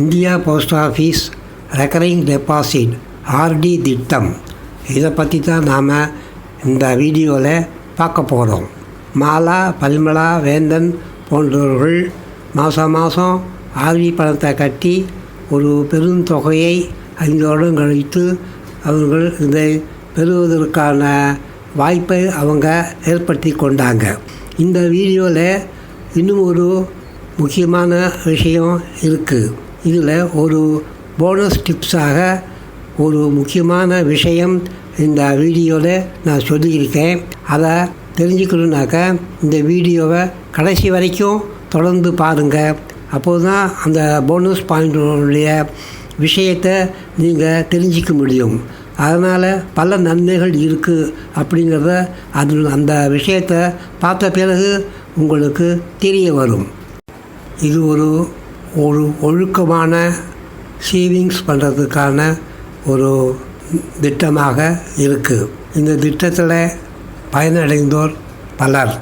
India post office recurring deposit RD திட்டம். இதை பற்றி தான் நாம் இந்த வீடியோவில் பார்க்க போகிறோம் மாலா பரிமளா வேந்தன் போன்றவர்கள் மாதம் மாதம் ஆர்டி பணத்தை கட்டி ஒரு பெருந்தொகையை ஐந்து வருடம் கழித்து அவர்கள் இதை பெறுவதற்கான வாய்ப்பை அவங்க ஏற்படுத்தி கொண்டாங்க. இந்த வீடியோவில் இன்னும் ஒரு முக்கியமான விஷயம் இருக்குது இதில் ஒரு போனஸ் டிப்ஸாக ஒரு முக்கியமான விஷயம் இந்த வீடியோவில் நான் சொல்லியிருக்கேன். அதை தெரிஞ்சுக்கணுன்னாக்க இந்த வீடியோவை கடைசி வரைக்கும் தொடர்ந்து பாருங்கள் அப்போது தான் அந்த போனஸ் பாயிண்ட்டுடைய விஷயத்தை நீங்கள் தெரிஞ்சிக்க முடியும். அதனால் பல நன்மைகள் இருக்குது அப்படிங்கிறத அது அந்த விஷயத்தை பார்த்த பிறகு உங்களுக்கு தெரிய வரும். இது ஒரு ஒரு ஒழுக்கமான சேவிங்ஸ் பண்ணுறதுக்கான ஒரு திட்டமாக இருக்குது இந்த திட்டத்தில் பயனடைந்தோர் பலர்.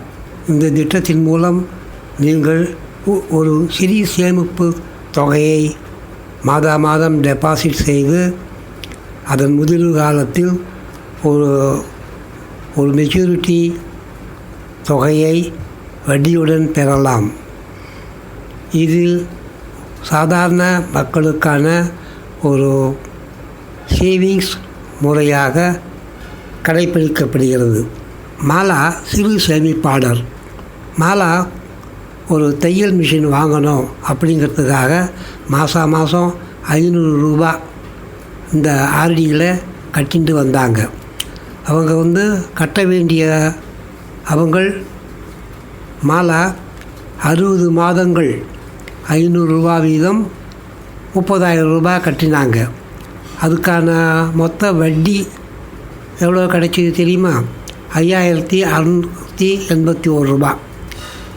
இந்த திட்டத்தின் மூலம் நீங்கள் ஒ- ஒரு சிறிய சேமிப்பு தொகையை மாதா மாதம் டெபாசிட் செய்து அதன் முதிர்வு காலத்தில் ஒரு ஒரு மெச்சூரிட்டி தொகையை வட்டியுடன் பெறலாம். இதில் சாதாரண மக்களுக்கான ஒரு சேவிங்ஸ் முறையாக கடைப்பிடிக்கப்படுகிறது. மாலா சிறு சேமிப்பாளர். மாலா ஒரு தையல் மிஷின் வாங்கணும் அப்படிங்கிறதுக்காக மாதம் மாதம் ஐநூறு ரூபா இந்த ஆர்டியில் கட்டிட்டு வந்தாங்க. அவங்க வந்து கட்ட வேண்டிய அவங்கள் மாலா அறுபது மாதங்கள் ஐநூறுரூவா வீதம் முப்பதாயிரம் ரூபாய் கட்டினாங்க. அதுக்கான மொத்த வட்டி எவ்வளோ கிடைச்சிது தெரியுமா? ஐயாயிரத்தி அறுநூற்றி எண்பத்தி ஒரு ரூபா.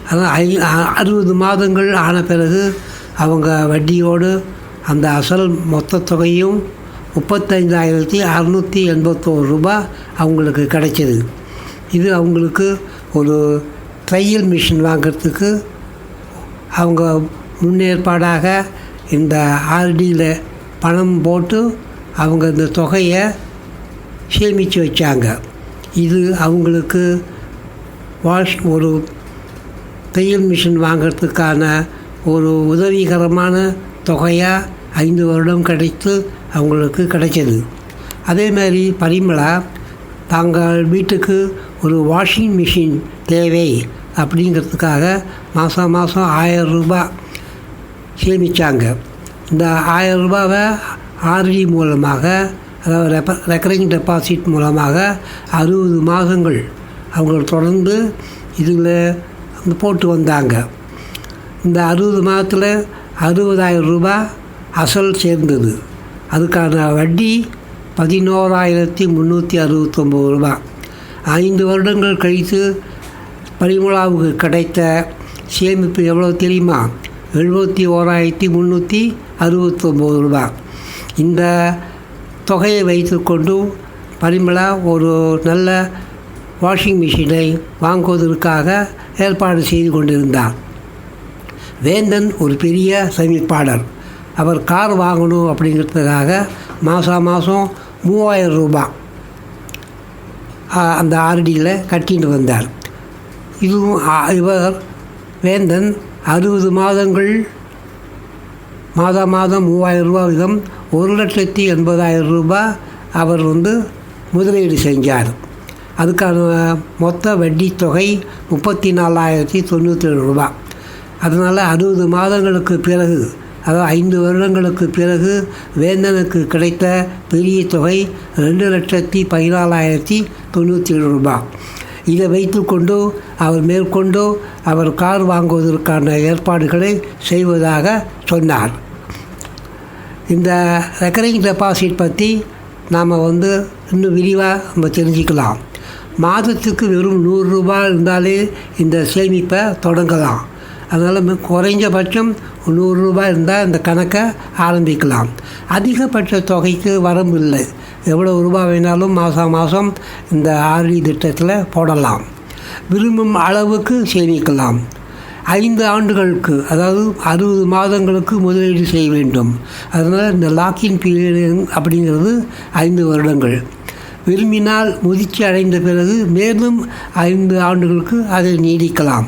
அதான் ஐ அறுபது மாதங்கள் ஆன பிறகு அவங்க வட்டியோடு அந்த அசல் மொத்த தொகையும் முப்பத்தைந்தாயிரத்தி அறநூற்றி எண்பத்தோரு ரூபாய் அவங்களுக்கு கிடைச்சிது. இது அவங்களுக்கு ஒரு தையல் மிஷின் வாங்கிறதுக்கு அவங்க முன்னேற்பாடாக இந்த ஆர்டியில் பணம் போட்டு அவங்க இந்த தொகையை சேமித்து வச்சாங்க. இது அவங்களுக்கு வாஷ் ஒரு தையல் மிஷின் வாங்கிறதுக்கான ஒரு உதவிகரமான தொகையாக ஐந்து வருடம் கிடைத்து அவங்களுக்கு கிடைச்சது. அதே மாதிரி பரிமளா தாங்கள் வீட்டுக்கு ஒரு வாஷிங் மிஷின் தேவை அப்படிங்கிறதுக்காக மாதம் மாதம் ஆயிரம் ரூபாய் சேமித்தாங்க இந்த ஆயிரம் ரூபாவை ஆர்டி மூலமாக அதாவது ரெப்ப ரெக்கரிங் டெபாசிட் மூலமாக அறுபது மாதங்கள் அவங்க தொடர்ந்து இதில் போட்டு வந்தாங்க. இந்த அறுபது மாதத்தில் அறுபதாயிரம் ரூபாய் அசல் சேர்ந்தது. அதுக்கான வட்டி பதினோராயிரத்தி முந்நூற்றி அறுபத்தொம்போது ரூபாய் ஐந்து வருடங்கள் கழித்து பரிமளாவுக்கு கிடைத்த சேமிப்பு எவ்வளோ தெரியுமா? எழுபத்தி ஓராயிரத்தி முந்நூற்றி அறுபத்தொம்போது ரூபா இந்த தொகையை வைத்துக்கொண்டு பரிமளா ஒரு நல்ல வாஷிங் மிஷினை வாங்குவதற்காக ஏற்பாடு செய்து கொண்டிருந்தார். வேந்தன் ஒரு பெரிய சேமிப்பாளர். அவர் கார் வாங்கணும் அப்படிங்கிறதுக்காக மாதம் மாதம் மூவாயிரம் ரூபாய் அந்த ஆர்டியில் கட்டிட்டு வந்தார். இதுவும் இவர் வேந்தன் அறுபது மாதங்கள் மாதம் மாதம் மூவாயிரம் ரூபா வீதம் ஒரு லட்சத்தி எண்பதாயிரம் ரூபாய் அவர் வந்து முதலீடு செஞ்சார். அதுக்கான மொத்த வட்டி தொகை முப்பத்தி நாலாயிரத்தி தொண்ணூற்றி ஏழு ரூபா. அதனால் அறுபது மாதங்களுக்கு பிறகு அதாவது ஐந்து வருடங்களுக்கு பிறகு வேந்தனுக்கு கிடைத்த பெரிய தொகை ரெண்டு லட்சத்தி பதினாலாயிரத்தி தொண்ணூற்றி ஏழு ரூபாய் இதை வைத்துக்கொண்டு அவர் மேற்கொண்டு அவர் கார் வாங்குவதற்கான ஏற்பாடுகளை செய்வதாக சொன்னார். இந்த ரெக்கரிங் டெபாசிட் பற்றி நாம் வந்து இன்னும் விரிவாக நம்ம தெரிஞ்சுக்கலாம். மாதத்துக்கு வெறும் நூறு ரூபாய் இருந்தாலே இந்த சேமிப்பை தொடங்கலாம். அதனால் குறைஞ்சபட்சம் நூறு ரூபாய் இருந்தால் இந்த கணக்கை ஆரம்பிக்கலாம். அதிகபட்ச தொகைக்கு வரம்பு இல்லை எவ்வளோ ரூபாய் வேணாலும் மாதம் மாதம் இந்த ஆர்டி திட்டத்தில் போடலாம். விரும்பும் அளவுக்கு சேமிக்கலாம். ஐந்து ஆண்டுகளுக்கு அதாவது அறுபது மாதங்களுக்கு முதலீடு செய்ய வேண்டும். அதனால் இந்த லாக்கின் பீரியடு அப்படிங்கிறது ஐந்து வருடங்கள். விரும்பினால் முதிர்ச்சி அடைந்த பிறகு மேலும் ஐந்து ஆண்டுகளுக்கு அதை நீடிக்கலாம்.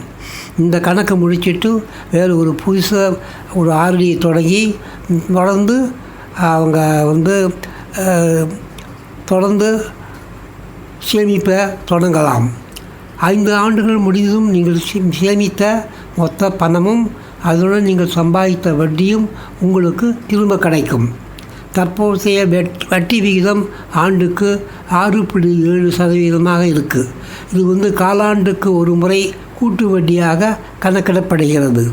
இந்த கணக்கை முடிச்சிட்டு வேறு ஒரு புதுசாக ஒரு ஆர்டி தொடங்கி தொடர்ந்து அவங்க வந்து தொடர்ந்து சேமிப்பை தொடங்கலாம். ஐந்து ஆண்டுகள் முடிந்தும் நீங்கள் சே- சேமித்த மொத்த பணமும் அதனுடன் நீங்கள் சம்பாதித்த வட்டியும் உங்களுக்கு திரும்ப கிடைக்கும். தற்போதைய வெட் வட்டி விகிதம் ஆண்டுக்கு ஆறு புள்ளி ஏழு சதவீதமாக இருக்குது இது வந்து காலாண்டுக்கு ஒரு முறை கூட்டு வட்டியாக கணக்கிடப்படுகிறது.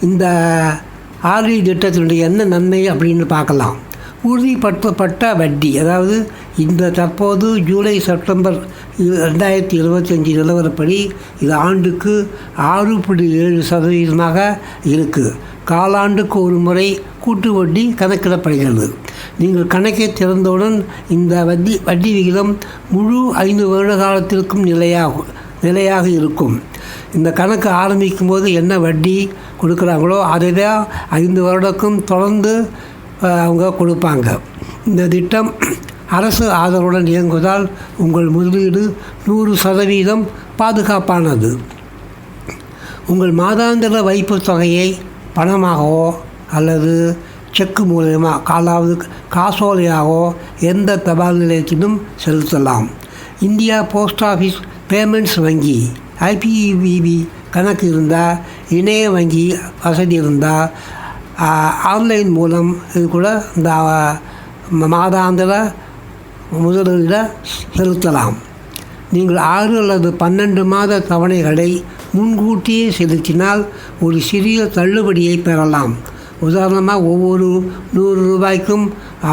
இந்த ஆர்டி திட்டத்தினுடைய என்ன நன்மை அப்படின்னு பார்க்கலாம். உறுதிப்படுத்தப்பட்ட வட்டி. அதாவது இந்த தற்போது ஜூலை செப்டம்பர் ரெண்டாயிரத்தி இருபத்தஞ்சி நிலவரப்படி இது ஆண்டுக்கு ஆறு புள்ளி ஏழு சதவீதமாக இருக்குது காலாண்டுக்கு ஒரு முறை கூட்டு வட்டி கணக்கிடப்படுகிறது. நீங்கள் கணக்கை திறந்தவுடன் இந்த வட்டி வட்டி விகிதம் முழு ஐந்து வருட காலத்திற்கும் நிலையாகும் நிலையாக இருக்கும். இந்த கணக்கு ஆரம்பிக்கும் போது என்ன வட்டி கொடுக்குறாங்களோ அதை தான் ஐந்து வருடக்கும் தொடர்ந்து அவங்க கொடுப்பாங்க. இந்த திட்டம் அரசு ஆதரவுடன் இயங்குவதால் உங்கள் முதலீடு நூறு சதவீதம் பாதுகாப்பானது. உங்கள் மாதாந்திர வைப்புத் தொகையை பணமாகவோ அல்லது செக்கு மூலயமா காலாவது காசோலையாகவோ எந்த தபால் நிலையத்திலும் செலுத்தலாம். இந்தியா போஸ்ட் ஆஃபீஸ் பேமெண்ட்ஸ் வங்கி ஐபிஇபிபி கணக்கு இருந்தால் இணைய வங்கி வசதி இருந்தால் ஆன்லைன் மூலம் இது கூட இந்த மாதாந்திர முதலீட செலுத்தலாம். நீங்கள் ஆறு அல்லது பன்னெண்டு மாத தவணைகளை முன்கூட்டியே செலுத்தினால் ஒரு சிறிய தள்ளுபடியை பெறலாம். உதாரணமாக ஒவ்வொரு நூறு ரூபாய்க்கும்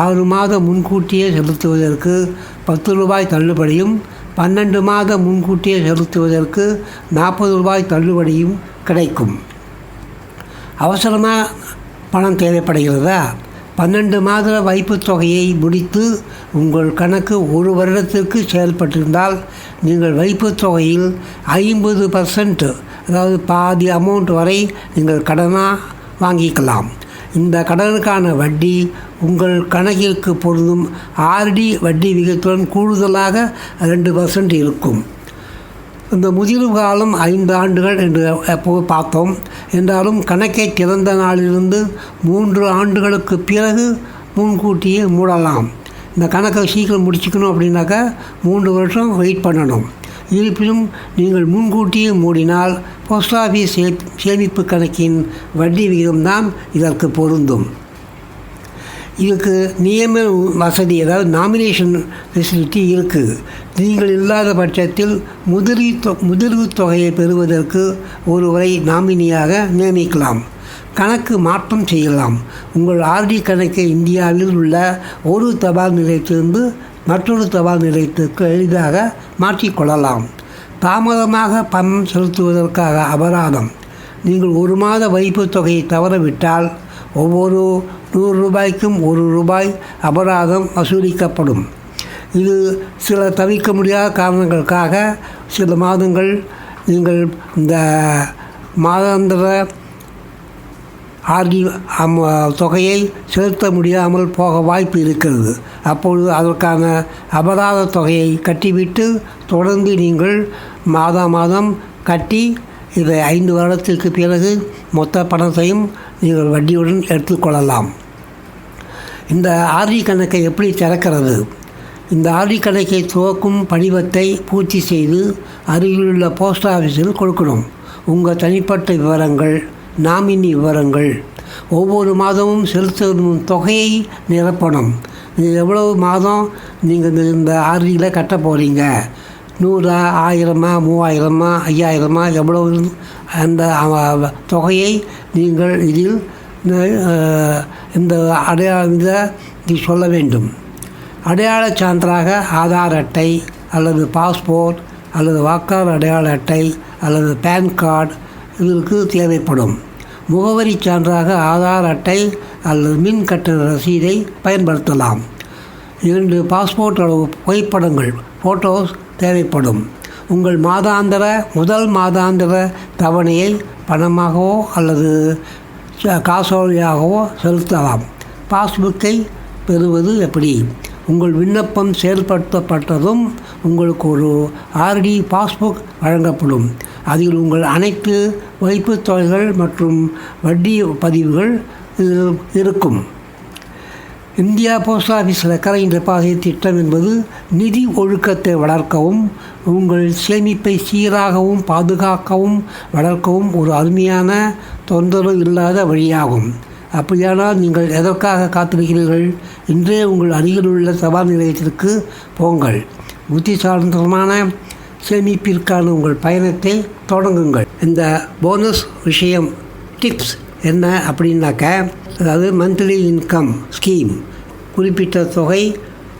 ஆறு மாதம் முன்கூட்டியே செலுத்துவதற்கு பத்து ரூபாய் தள்ளுபடியும் பன்னெண்டு மாதம் முன்கூட்டியே செலுத்துவதற்கு நாற்பது ரூபாய் தள்ளுபடியும் கிடைக்கும். அவசரமாக பணம் தேவைப்படுகிறதா? பன்னெண்டு மாத வைப்புத் தொகையை முடித்து உங்கள் கணக்கு ஒரு வருடத்திற்கு செயல்பட்டிருந்தால் நீங்கள் வைப்பு தொகையில் ஐம்பது பர்சன்ட் அதாவது பாதி அமௌண்ட் வரை நீங்கள் கடனாக வாங்கிக்கலாம். இந்த கடனுக்கான வட்டி உங்கள் கணக்கிற்கு பொருந்தும் ஆர்டி வட்டி விகிதத்துடன் கூடுதலாக ரெண்டு பர்சன்ட் இருக்கும். இந்த முதிரும் காலம் ஐந்து ஆண்டுகள் என்று எப்போ பார்த்தோம். என்றாலும் கணக்கை திறந்த நாளிலிருந்து மூன்று ஆண்டுகளுக்கு பிறகு முன்கூட்டியே மூடலாம். இந்த கணக்கை சீக்கிரம் முடிச்சுக்கணும் அப்படின்னாக்கா மூன்று வருஷம் வெயிட் பண்ணணும். இருப்பினும் நீங்கள் முன்கூட்டியே மூடினால் போஸ்ட் ஆஃபீஸ் சே சேமிப்பு கணக்கின் வட்டி விகிதம்தான் இதற்கு பொருந்தும். இதுக்கு நியமன வசதி அதாவது நாமினேஷன் ஃபெசிலிட்டி இருக்குது நீங்கள் இல்லாத பட்சத்தில் முதிர்வு தொ முதிர்வு தொகையை பெறுவதற்கு ஒருவரை நாமினியாக நியமிக்கலாம். கணக்கு மாற்றம் செய்யலாம். உங்கள் ஆர்டி கணக்கை இந்தியாவில் உள்ள ஒரு தபால் நிலையத்திலிருந்து மற்றொரு தபால் நிலையத்திற்கு எளிதாக மாற்றிக்கொள்ளலாம் தாமதமாக பணம் செலுத்துவதற்காக அபராதம். நீங்கள் ஒரு மாத வைப்புத் தொகையை தவறவிட்டால் ஒவ்வொரு நூறு ரூபாய்க்கும் ஒரு ரூபாய் அபராதம் வசூலிக்கப்படும். இது சில தவிர்க்க முடியாத காரணங்களுக்காக சில மாதங்கள் நீங்கள் இந்த மாதாந்திர ஆர்டி அம் தொகையை செலுத்த முடியாமல் போக வாய்ப்பு இருக்கிறது. அப்பொழுது அதற்கான அபராத தொகையை கட்டிவிட்டு தொடர்ந்து நீங்கள் மாதா மாதம் கட்டி இவை ஐந்து வருடத்திற்கு பிறகு மொத்த பணத்தையும் நீங்கள் வட்டியுடன் எடுத்துக்கொள்ளலாம் இந்த ஆர்டி கணக்கை எப்படி திறக்கிறது? இந்த ஆர்டி கணக்கை துவக்கும் படிவத்தை பூர்த்தி செய்து அருகிலுள்ள போஸ்ட் ஆஃபீஸில் கொடுக்கணும். உங்கள் தனிப்பட்ட விவரங்கள் நாமினி விவரங்கள் ஒவ்வொரு மாதமும் செலுத்தும் தொகையை நிரப்பணும். இது எவ்வளவு மாதம் நீங்கள் இந்த இந்த ஆர்டியில் கட்ட போகிறீங்க நூறா ஆயிரமா மூவாயிரமா ஐயாயிரமா எவ்வளவு அந்த தொகையை நீங்கள் இதில் இந்த அடையாள இதை நீ சொல்ல வேண்டும். அடையாளச் சான்றாக ஆதார் அட்டை அல்லது பாஸ்போர்ட் அல்லது வாக்காளர் அடையாள அட்டை அல்லது பேன் கார்டு இதற்கு தேவைப்படும். முகவரி சான்றாக ஆதார் அட்டை அல்லது மின் கட்டண ரசீதை பயன்படுத்தலாம். இரண்டு பாஸ்போர்ட் அளவு புகைப்படங்கள் ஃபோட்டோஸ் தேவைப்படும். உங்கள் மாதாந்திர முதல் மாதாந்திர தவணையை பணமாகவோ அல்லது ச- காசோலையாகவோ செலுத்தலாம். பாஸ்புக்கை பெறுவது எப்படி? உங்கள் விண்ணப்பம் செயல்படுத்தப்பட்டதும் உங்களுக்கு ஒரு ஆர்டி பாஸ்புக் வழங்கப்படும். அதில் உங்கள் அனைத்து வைப்புத் தொகைகள் மற்றும் வட்டி பதிவுகள் இருக்கும். India post office recurring deposit திட்டம் என்பது நிதி ஒழுக்கத்தை வளர்க்கவும் உங்கள் சேமிப்பை சீராகவும் பாதுகாக்கவும் வளர்க்கவும் ஒரு அருமையான தொந்தரவு இல்லாத வழியாகும். அப்படியானால் நீங்கள் எதற்காக காத்திருக்கிறீர்கள்? இன்றே உங்கள் அருகிலுள்ள தபால் நிலையத்திற்கு போங்கள். புத்திசாலித்தனமான சேமிப்பிற்கான உங்கள் பயணத்தை தொடங்குங்கள். இந்த போனஸ் விஷயம் டிப்ஸ் என்ன அப்படின்னாக்க அதாவது மந்த்லி இன்கம் ஸ்கீம் குறிப்பிட்ட தொகை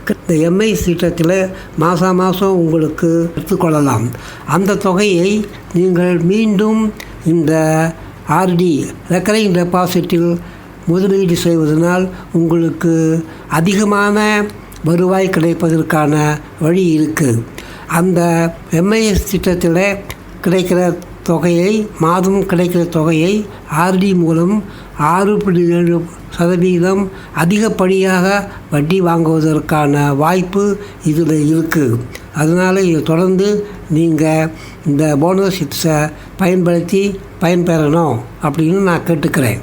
இந்த எம்ஐ திட்டத்தில் மாதம் மாதம் உங்களுக்கு எடுத்துக்கொள்ளலாம். அந்த தொகையை நீங்கள் மீண்டும் இந்த ஆர்டி ரெக்கரிங் டெபாசிட்டில் முதலீடு செய்வதனால் உங்களுக்கு அதிகமான வருவாய் கிடைப்பதற்கான வழி இருக்குது அந்த எம்ஐஎஸ் திட்டத்தில் கிடைக்கிற தொகையை மாதம் கிடைக்கிற தொகையை ஆர்டி மூலம் ஆறு புள்ளி ஏழு சதவீதம் அதிகப்படியாக வட்டி வாங்குவதற்கான வாய்ப்பு இதில் இருக்குது அதனால் இதை தொடர்ந்து நீங்கள் இந்த போனஸ் சிப்ஸை பயன்படுத்தி பயன்பெறணும் அப்படின்னு நான் கேட்டுக்கிறேன்.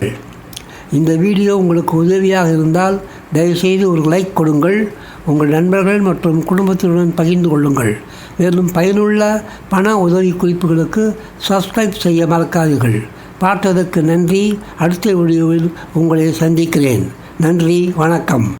இந்த வீடியோ உங்களுக்கு உதவியாக இருந்தால் தயவுசெய்து ஒரு லைக் கொடுங்கள். உங்கள் நண்பர்கள் மற்றும் குடும்பத்தினுடன் பகிர்ந்து கொள்ளுங்கள். மேலும் பயனுள்ள பண உதவி குறிப்புகளுக்கு சப்ஸ்கிரைப் செய்ய மறக்காதீர்கள். பார்த்ததற்கு நன்றி. அடுத்த வீடியோவில் உங்களை சந்திக்கிறேன். நன்றி. வணக்கம்.